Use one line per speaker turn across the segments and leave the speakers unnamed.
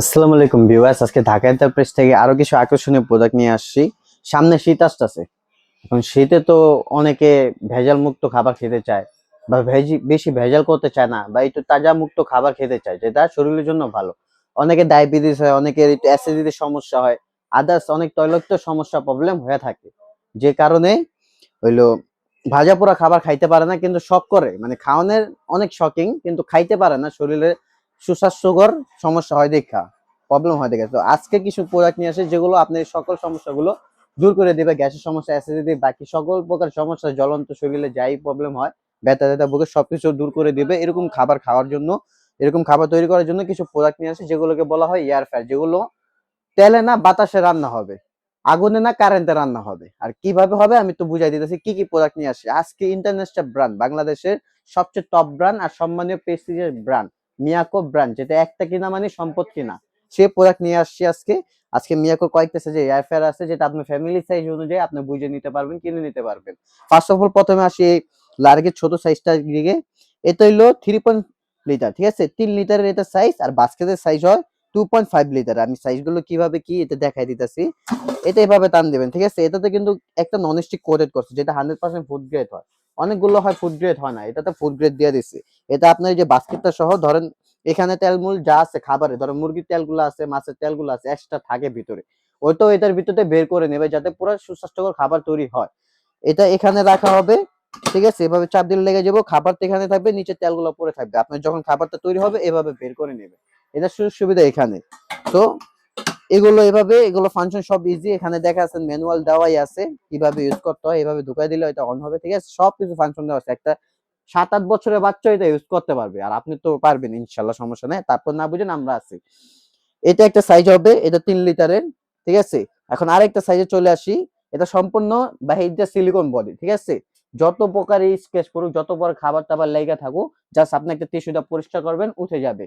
আসসালামু আলাইকুম ভিউয়ার্স, আজকে ঢাকা এন্টারপ্রাইজ থেকে আরও কিছু আকর্ষণীয় প্রোডাক্ট নিয়ে আসছি। সামনে শীত আসতেছে। এখন শীতে তো অনেকে ভেজাল মুক্ত খাবার খেতে চায় বা ভেজি, বেশি ভেজাল করতে চায় না বা একটু তাজা মুক্ত খাবার খেতে চায়, যেটা শরীরের জন্য ভালো। অনেকে ডায়াবেটিস হয়, অনেকের একটু অ্যাসিডিটির সমস্যা হয় আদার্স অনেক তৈলাক্ত সমস্যা প্রবলেম হয়ে থাকে। যে কারণে হইল ভাজা পোড়া খাবার খাইতে পারে না, কিন্তু শখ করে। মানে খাওয়ানোর অনেক শকিং কিন্তু খাইতে পারে না শরীরে সুস্বাস্থ্যকর সমস্যা হয় দেখা প্রবলেম হয় দেখা। তো আজকে কিছু প্রোডাক্ট নিয়ে আসে যেগুলো আপনার সকল সমস্যাগুলো দূর করে দেবে, গ্যাসের সমস্যা অ্যাসিডিটি বাকি সকল প্রকার সমস্যা, জ্বলন্ত শরীরে যাই প্রবলেম হয়, ব্যথা ব্যথা বুকে সবকিছু দূর করে দেবে এরকম খাবার খাওয়ার জন্য, এরকম খাবার তৈরি করার জন্য কিছু প্রোডাক্ট নিয়ে আসে যেগুলোকে বলা হয় এয়ার ফ্রায়ার যেগুলো তেলে না বাতাসে রান্না হবে, আগুনে না কারেন্টে রান্না হবে। আর কীভাবে হবে আমি তো বুঝাই দিতেছি কি কি প্রোডাক্ট নিয়ে আসে। আজকে ইন্টারন্যাশনাল ব্র্যান্ড বাংলাদেশের সবচেয়ে টপ ব্র্যান্ড আর সম্মানীয় প্রেস্টিজের ব্র্যান্ড মিয়াকো ব্র্যান্ড যেটা একটা কিনা মানে সম্পদ কিনা। সে প্রোডাক্ট নিয়ে আসছি আজকে। আজকে মিয়াকো কয়েকটা সাইজে এয়ার ফেয়ার আছে, যেটা আপনার ফ্যামিলি সাইজ অনুযায়ী আপনি বুঝে নিতে পারবেন, কিনে নিতে পারবেন। ফার্স্ট অফ অল প্রথমে আসি এই লার্গের ছোট সাইজটা দিকে। এটা হইল থ্রি পয়েন্ট লিটার ঠিক আছে? তিন লিটারের এটা সাইজ আর বাস্কেটের সাইজ হয় টু পয়েন্ট ফাইভ লিটার আমি সাইজগুলো কীভাবে কি এটা দেখাই দিতেছি। এটা এভাবে টান দেবেন, ঠিক আছে? এটাতে কিন্তু একটা নন স্টিক কোটেড করছে, যেটা হান্ড্রেড পার্সেন্ট ফুড গ্রেড হয়। অনেকগুলো হয় ফুড গ্রেড হয় না, এটাতে ফুড গ্রেড দিয়ে দিচ্ছে এটা আপনার এই যে বাস্কেটটা সহ, ধরেন এখানে তেলমূল যা আছে খাবারে, ধরেন মুরগির তেলগুলো আছে, মাছের তেলগুলো আছে এক্সট্রা থাকে ভিতরে। ওইটাও এটার ভিতরে বের করে নেবে যাতে পুরো সুস্বাস্থ্যকর খাবার তৈরি হয়। এটা এখানে রাখা হবে, ঠিক আছে? এভাবে চাপ দিলে লেগে যাব খাবার তো এখানে থাকবে নিচে তেলগুলো পরে থাকবে। আপনার যখন খাবারটা তৈরি হবে, এভাবে বের করে নেবে। এটা সুযোগ সুবিধা এখানে। তো এগুলো এভাবে, এগুলো ফাংশন সব ইজি এখানে দেখা আছে ম্যানুয়াল দেওয়াই আছে, কীভাবে ইউজ করতে হয়, এভাবে ঢুকাই দিলে এটা অন হবে, ঠিক আছে? সব কিছু ফাংশন দেওয়া আছে। একটা সাত আট বছরের বাচ্চা এটা ইউজ করতে পারবে, আর আপনি তো পারবেন, ইনশাল্লাহ, সমস্যা নেই। তারপর না বুঝেন আমরা আছি। এটা একটা সাইজ হবে, এটা তিন লিটারের ঠিক আছে? এখন আরেকটা সাইজে চলে আসি, এটা সম্পূর্ণ বাহিরটা সিলিকন বডি ঠিক আছে? যত প্রকার স্কেচ করুক, যত প্রকার খাবার টাবার লেগে থাকুক জাস্ট আপনি একটা টিস্যুটা পরিষ্কার করবেন, উঠে যাবে।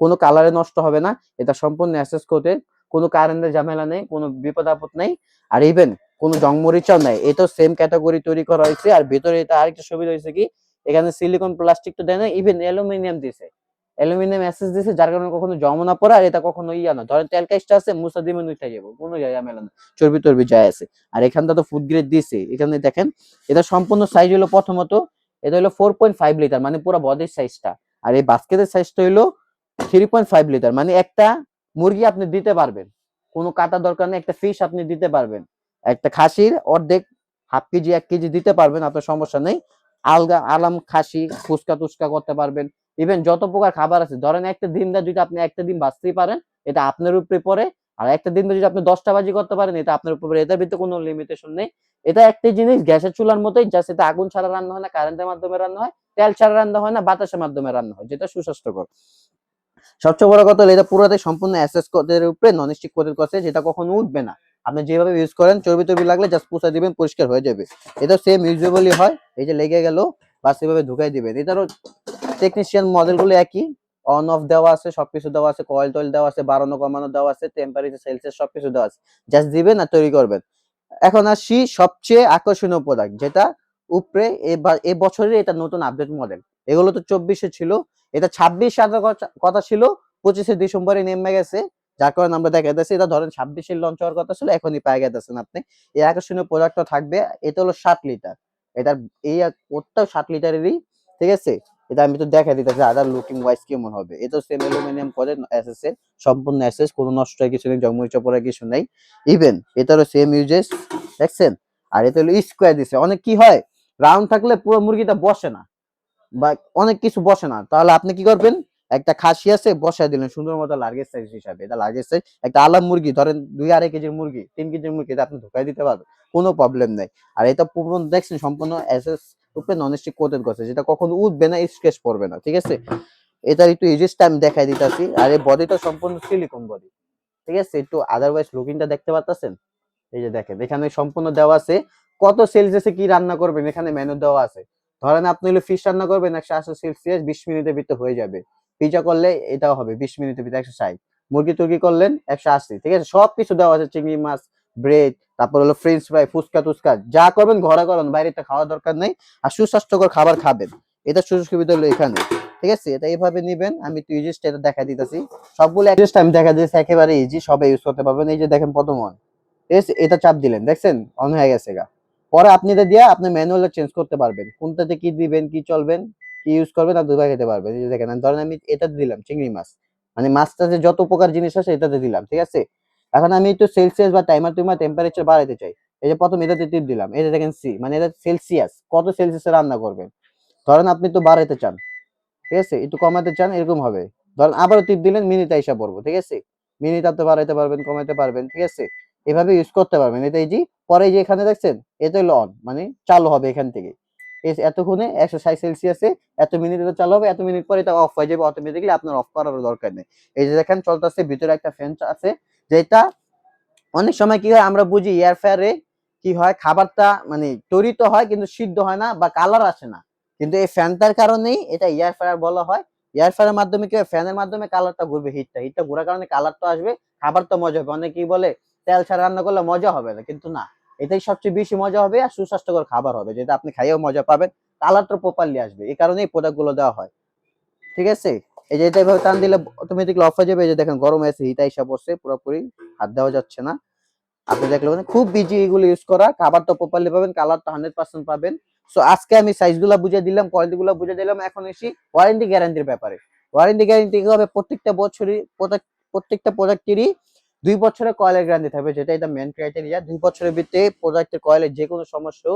কোনো কালারে নষ্ট হবে না, এটা সম্পূর্ণ অ্যাসেস কোটে কোনো কারেন্টের ঝামেলা নেই, কোনো বিপদ আপদ নেই, আর ইভেন কোনো জংমরিচাও নাই। এটা সেম ক্যাটাগরি তৈরি করা হয়েছে, আর ভিতরে এটা আরেকটা সুবিধা হয়েছে কি, এখানে সিলিকন প্লাস্টিক তো দেয় না ইভেন অ্যালুমিনিয়াম দিছে। অ্যালুমিনিয়াম অ্যাসেস দিছে, যার কারণে কখনো জমা না পড়ে, আর এটা কখনো ইয়া না। ধরেন তেল কাজটা আছে, মুসা দিমে উঠে যাব কোনো জায়গা ঝামেলা না চর্বি টর্বি যায় আছে। আর এখানটা তো ফুড গ্রেড দিছে। এখানে দেখেন, এটা সম্পূর্ণ সাইজ হলো প্রথমত, এটা হলো ফোর পয়েন্ট ফাইভ লিটার মানে পুরো বডির সাইজটা আর এই বাস্কেটের সাইজটা হলো থ্রি পয়েন্ট ফাইভ লিটার মানে একটা মুরগি আপনি দিতে পারবেন। কোনো কাটা দরকার নেই, একটা ফিশ আপনি দিতে পারবেন। একটা খাসির অর্ধেক হাফ কেজি, এক কেজি দিতে পারবেন, আপনার সমস্যা নেই। আলগা, আলাম খাসি, ফুচকা টুচকা করতে পারবেন। ইভেন যত প্রকার খাবার আছে, ধরেন একটা ডিম দা যদি আপনি একটা ডিম বাঁচতেই পারেন, এটা আপনার উপরে পড়ে। আর একটা দিন যদি আপনি দশটা বাজি করতে পারেন, এটা আপনার উপরে এটার ভিতরে কোনো লিমিটেশন নেই। এটা একটা জিনিস, গ্যাসের চুলার মতোই জাস্ট এটা আগুন ছাড়া রান্না হয় না কারেন্টের মাধ্যমে রান্না হয়, তেল ছাড়া রান্না হয় না, বাতাসের মাধ্যমে রান্না হয়, যেটা সুস্বাস্থ্যকর। সবচেয়ে বড় কথা হলো, এটা পুরোটাই সম্পূর্ণ অ্যাসেস কোডের উপরে নন স্টিক কোডের করছে যেটা কখনো উঠবে না। আপনি যেভাবে ইউজ করেন, চর্বি টর্বি লাগলে জাস্ট পুষা দিবেন, পরিষ্কার হয়ে যাবে। এটা সেম ইউজেবলই হয়, এই যে লেগে গেল বা সেভাবে ঢুকাই দিবেন। এটারও টেকনিশিয়ান মডেলগুলো একই। অন অফ দেওয়া আছে, সবকিছু দেওয়া আছে কয়েল টয়েল দেওয়া আছে, বাড়ানো, কমানো দেওয়া আছে টেম্পারেচার সেলসিয়াস সবকিছু দেওয়া আছে। জাস্ট দিবেন আর তৈরি করবেন। এখন আসি সবচেয়ে আকর্ষণীয় প্রোডাক্ট যেটা উপরে এ বছরের এটা নতুন আপডেট মডেল এগুলো তো চব্বিশে ছিল এটা ছাব্বিশ আসার কথা- ছিল, পঁচিশে ডিসেম্বরে নেমে গেছে, যার কারণে আমরা দেখা যাচ্ছে এটা ধরেন ছাব্বিশে লঞ্চ হওয়ার কথা ছিল, এখনই পাই গেছেন আপনি। এই আকর্ষণীয় প্রোডাক্টটা থাকবে, এটা হলো ষাট লিটার এটার এই কোটটাও ষাট লিটারেরই ঠিক আছে? এটা আমি তো দেখা দিতেছি আদার লুকিং ওয়াইজ কেমন হবে? এটা সেম অ্যালুমিনিয়াম করে এসএস এর সম্পূর্ণ এসএস কোনো নষ্ট হয় কিছু নেই জঙ্গল চপড়া কিছু নেই। ইভেন এটারও সেম ইউজেস দেখছেন? আর এটা হলো স্কোয়ার দিছে। অনেক কি হয়? রাউন্ড থাকলে পুরো মুরগিটা বসে না। বা অনেক কিছু বসে না। তাহলে আপনি কি করবেন? একটা খাসি আছে, বসায় দিলেন সুন্দর মতো লার্গেজ সাইজ হিসাবে। এটা লার্গেজ সাইজ একটা আলাম মুরগি, ধরেন দুই আড়াই কেজির মুরগি, তিন কেজির মুরগি, এটা আপনি ঢুকাই দিতে পারবেন, কোনো প্রবলেম নেই। আর এটা পুরো দেখছেন সম্পূর্ণ এসএস উপরে নন স্টিক কোটেড করছে যেটা কখনো উঠবে না স্কেচ পড়বে না, ঠিক আছে? এটার একটু ইউজেসটা আমি দেখাই দিতেছি। আর এই বডিটা সম্পূর্ণ সিলিকন বডি ঠিক আছে? একটু আদারওয়াইজ লুকিংটা দেখতে পাচ্ছেন এই যে দেখেন, এখানে সম্পূর্ণ দেওয়া আছে। কত সেলস সেলসিয়াসে কি রান্না করবেন? এখানে মেনু দেওয়া আছে। ধরেন আপনি হলো ফিশ রান্না করবেন, একশো আশি সেলসিয়াস বিশ মিনিটের ভিতরে হয়ে যাবে। পিজা করলে এটাও হবে বিশ মিনিটের ভিতরে একশো ষাট। মুরগি টুরগি করলেন একশো আশি। ঠিক আছে? সব কিছু দেওয়া আছে, চিংড়ি মাছ ব্রেড তারপর হলো ফ্রেঞ্চ ফ্রাই ফুচকা টুচকা, যা করবেন ঘরে করেন, বাইরে খাওয়া দরকার নেই, আর সুস্বাস্থ্যকর খাবার খাবেন। এটা সুযোগ সুবিধা হলো এখানে। ঠিক আছে? এটা এইভাবে নিবেন, আমি একটু ইউজেসটা এটা দেখা দিতেছি। সবগুলো অ্যাডজাস্ট আমি দেখা দিয়েছি, একেবারে ইজি সবাই ইউজ করতে পারবেন। এই যে দেখেন প্রথম অন ঠিক আছে? এটা চাপ দিলেন, দেখছেন? অন হয়ে গেছে গা। পরে আপনি এটা দিয়ে আপনি ম্যানুয়ালে চেঞ্জ করতে পারবেন। কোনটাতে কি দিবেন, কি চলবেন, কি ইউজ করবেন আর দুবার খেতে পারবেন। দেখেন ধরেন আমি এটাতে দিলাম, চিংড়ি মাছ। মানে মাছটাতে যত প্রকার জিনিস আছে এটাতে দিলাম, ঠিক আছে? এখন আমি একটু সেলসিয়াস বা টাইমার টুমার টেম্পারেচার বাড়াতে চাই। এই যে প্রথম এটাতে টিপ দিলাম যে দেখেন সি মানে এটা সেলসিয়াস কত সেলসিয়াসে রান্না করবেন? ধরেন আপনি তো বাড়াইতে চান, ঠিক আছে? একটু কমাতে চান, এরকম হবে। ধরেন আবারও টিপ দিলেন মিনিট আইসা পড়ব, ঠিক আছে? মিনিট আপনি বাড়াইতে পারবেন কমাতে পারবেন, ঠিক আছে? এভাবে ইউজ করতে পারবেন। এটা এই যে, পরে যে এখানে দেখছেন, এটা হলো অন মানে চালু হবে এখান থেকে। এতক্ষণে একশো ষাট সেলসিয়াসে এত মিনিট এটা চালু হবে, এত মিনিট পরে এটা অফ হয়ে যাবে অটোমেটিকলি আপনার অফ করারও দরকার নেই। এই যে দেখেন, চলতেছে, ভিতরে একটা ফ্যান আছে, যেটা অনেক সময় কি হয়, আমরা বুঝি এয়ার ফ্রায়ারে কি হয়, খাবারটা মানে তৈরি তো হয়, কিন্তু সিদ্ধ হয় না বা কালার আসে না। কিন্তু এই ফ্যানটার কারণেই এটা এয়ার ফ্রায়ার বলা হয়। এয়ার ফ্রায়ারের মাধ্যমে কি হয় ফ্যানের মাধ্যমে কালারটা ঘুরবে হিটটা হিটটা ঘোরার কারণে কালার কালারটা আসবে খাবার তো মজা হবে। অনেকেই বলে তেল ছাড়া রান্না করলে মজা হবে না, কিন্তু না, এটাই সবচেয়ে বেশি মজা হবে আর সুস্বাস্থ্যকর খাবার হবে, যেটা আপনি খাইয়েও মজা পাবেন কালারটা প্রপারলি আসবে, এই কারণে এই প্রোডাক্টগুলো দেওয়া হয়। ঠিক আছে? এই যে এটা এভাবে টান দিলে অটোমেটিকলি অফ হয়ে যাবে, এই যে দেখেন গরম আছে হিট আইসা পড়ছে, পুরোপুরি হাত দেওয়া যাচ্ছে না। আপনি দেখলে মানে খুব বিজি এগুলো ইউজ করা খাবার তো প্রপারলি পাবেন, কালারটা হান্ড্রেড পার্সেন্ট পাবেন। সো আজকে আমি সাইজগুলা বুঝে দিলাম কোয়ালিটি গুলা বুঝে দিলাম, এখন এসি ওয়ারেন্টি গ্যারান্টির ব্যাপারে। ওয়ারেন্টি গ্যারান্টি হবে প্রত্যেকটা বছরই প্রত্যেকটা প্রোডাক্টেরই দুই বছরের কয়েলের গ্যারান্টি থাকবে যেটা এটা মেন ক্রাইটেরিয়া দুই বছরের ভিতরে প্রোডাক্টের কয়েলের যে কোনো সমস্যা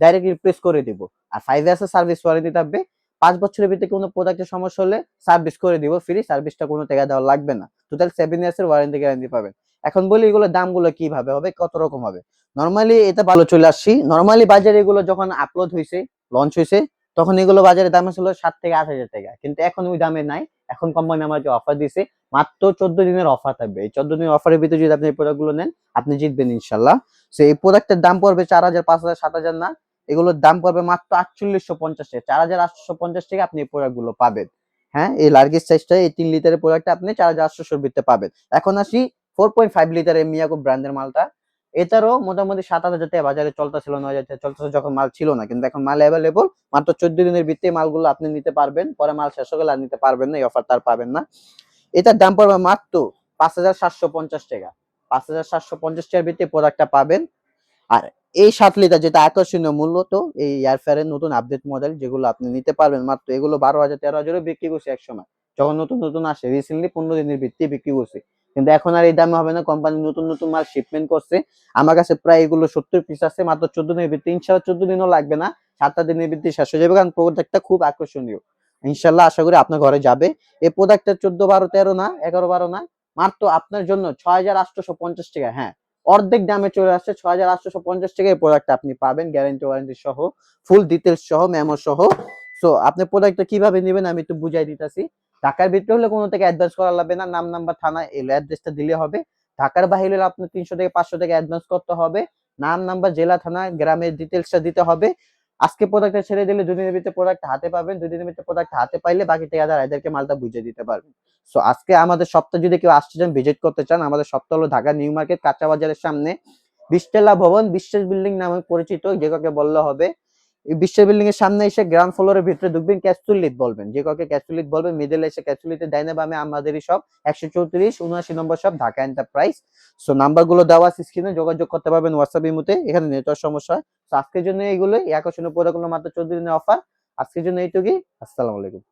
ডাইরেক্ট রিপ্লেস করে দিব। আর ফাইভ ইয়ার্সের সার্ভিস ওয়ারেন্টি থাকবে, পাঁচ বছরের ভিতরে কোনো প্রোডাক্টের সমস্যা হলে সার্ভিস করে দিব ফ্রি সার্ভিসটা কোনো টাকা দেওয়া লাগবে না। টোটাল সেভেন ইয়ার্সের ওয়ারেন্টি গ্যারান্টি পাবেন। এখন বলি এগুলো দামগুলো কীভাবে হবে, কত রকম হবে? নর্মালি এটা ভালো চলে আসছি। নর্মালি বাজারে এগুলো যখন আপলোড হয়েছে লঞ্চ হয়েছে তখন এগুলো বাজারে দাম ছিল সাত থেকে আট হাজার টাকা। কিন্তু এখন ওই দামে নাই। এখন কোম্পানি আমাকে অফার দিছে। মাত্র চোদ্দ দিনের অফার থাকবে। এই চোদ্দ দিনের অফারের ভিতরে যদি আপনি এই প্রোডাক্টগুলো নেন, আপনি জিতবেন ইনশাল্লাহ। সো এই প্রোডাক্টের দাম পড়বে চার হাজার, পাঁচ হাজার, সাত হাজার না। এগুলোর দাম পড়বে মাত্র আটচল্লিশশো পঞ্চাশ টাকা। চার হাজার আটশো পঞ্চাশ টাকা আপনি এই প্রোডাক্টগুলো পাবেন। হ্যাঁ এই লার্গেজ সাইজটা এই তিন লিটারের প্রোডাক্টটা আপনি চার হাজার আটশোশোর ভিতরে পাবেন। এখন আসি ফোর পয়েন্ট ফাইভ লিটারের মিয়াকো ব্র্যান্ডের মালটা। এটারও মোটামুটি সাত হাজার টাকা বাজারে চলতেছিল, নয় হাজার চলতেছে যখন মাল ছিল না। কিন্তু এখন মাল অ্যাভেলেবল মাত্র চোদ্দ দিনের ভিত্তিতে মালগুলো আপনি নিতে পারবেন, পরে মাল শেষ হয়ে গেলে আর নিতে পারবেন না, এই অফার তার পাবেন না। এটার দাম পড়বে মাত্র পাঁচ হাজার সাতশো পঞ্চাশ টাকা। পাঁচ হাজার সাতশো পঞ্চাশ টাকার ভিত্তিতে প্রোডাক্টটা পাবেন। আর এই সাত লিটার যেটা আকর্ষণীয় মূল্য তো, এই এয়ারফেয়ারের নতুন আপডেট মডেল যেগুলো আপনি নিতে পারবেন মাত্র, এগুলো বারো হাজার তেরো হাজারও বিক্রি করছে এক সময় যখন নতুন নতুন আসে রিসেন্টলি পনেরো দিনের ভিত্তি বিক্রি করছে। কিন্তু এখন আর এই দামে হবে না। কোম্পানি নতুন নতুন মাল শিপমেন্ট করছে। আমার কাছে প্রায় এগুলো সত্তর পিস আছে। মাত্র চোদ্দ দিনের ভিত্তি ইনশাল্লাহ চোদ্দ দিনও লাগবে না। সাতটা দিনের ভিত্তি শেষ হয়ে যাবে কারণ প্রোডাক্টটা খুব আকর্ষণীয়। ইনশাল্লাহ আশা করি আপনার ঘরে যাবে। এই প্রোডাক্টটা চোদ্দ, বারো, তেরো না, এগারো, বারো না। মাত্র আপনার জন্য ছয় হাজার আটশোশো পঞ্চাশ টাকা। হ্যাঁ অর্ধেক দামে চলে আসছে ছয় হাজার আটশোশো পঞ্চাশ টাকা এই প্রোডাক্টটা আপনি পাবেন। গ্যারেন্টি ওয়ারেন্টি সহ ফুল ডিটেলস সহ মেমো সহ। সো আপনি প্রোডাক্টটা কীভাবে নেবেন আমি একটু বুঝাই দিতেছি। ঢাকার ভিতরে হলে কোনো থেকে অ্যাডভান্স করা লাগবে না, নাম নাম্বার থানা অ্যাড্রেসটা দিলে হবে। ঢাকার বাইরে হলে আপনার তিনশো থেকে পাঁচশো টাকা অ্যাডভান্স করতে হবে। নাম নাম্বার জেলা, থানা, গ্রামের ডিটেলসটা দিতে হবে। আজকে প্রোডাক্টটা ছেড়ে দিলে দুদিনের ভিতরে প্রোডাক্ট হাতে পাবেন, দুদিনের ভিতরে প্রোডাক্ট হাতে পাইলে বাকি টাকা এদেরকে মালটা বুঝিয়ে দিতে পারবেন। সো আজকে আমাদের সপ্তাহ যদি কেউ আসতে চান ভিজিট করতে চান, আমাদের সপ্তাহ হলো ঢাকা নিউ মার্কেট, কাঁচা বাজারের সামনে। বিশতলা ভবন, বিশ্বাস বিল্ডিং নামে পরিচিত, যে বললে হবে। বিশ্বের বিল্ডিং এর সামনে এসে গ্রাউন্ড ফ্লোরের ভিতরে ঢুকবেন ক্যাস্টুলিত বলবেন। যে কাউকে ক্যাস্টুলিত বলবেন মিডল এসে ক্যাস্টুলিতে ডাইনে বামে আমাদেরই সব একশো চৌত্রিশ, উনআশি নম্বর সব ঢাকা এন্টারপ্রাইজ সো নাম্বারগুলো দেওয়া আছে স্ক্রিনে যোগাযোগ করতে পারবেন হোয়াটসঅ্যাপ ইমুতে, এখানে নেটওয়ার্ক সমস্যা হয়। তো আজকের জন্য এইগুলোই একশো প্রোডাক্টগুলো মাত্র চোদ্দ দিনের অফার আজকের জন্য এইটুকুই, আসসালামু আলাইকুম।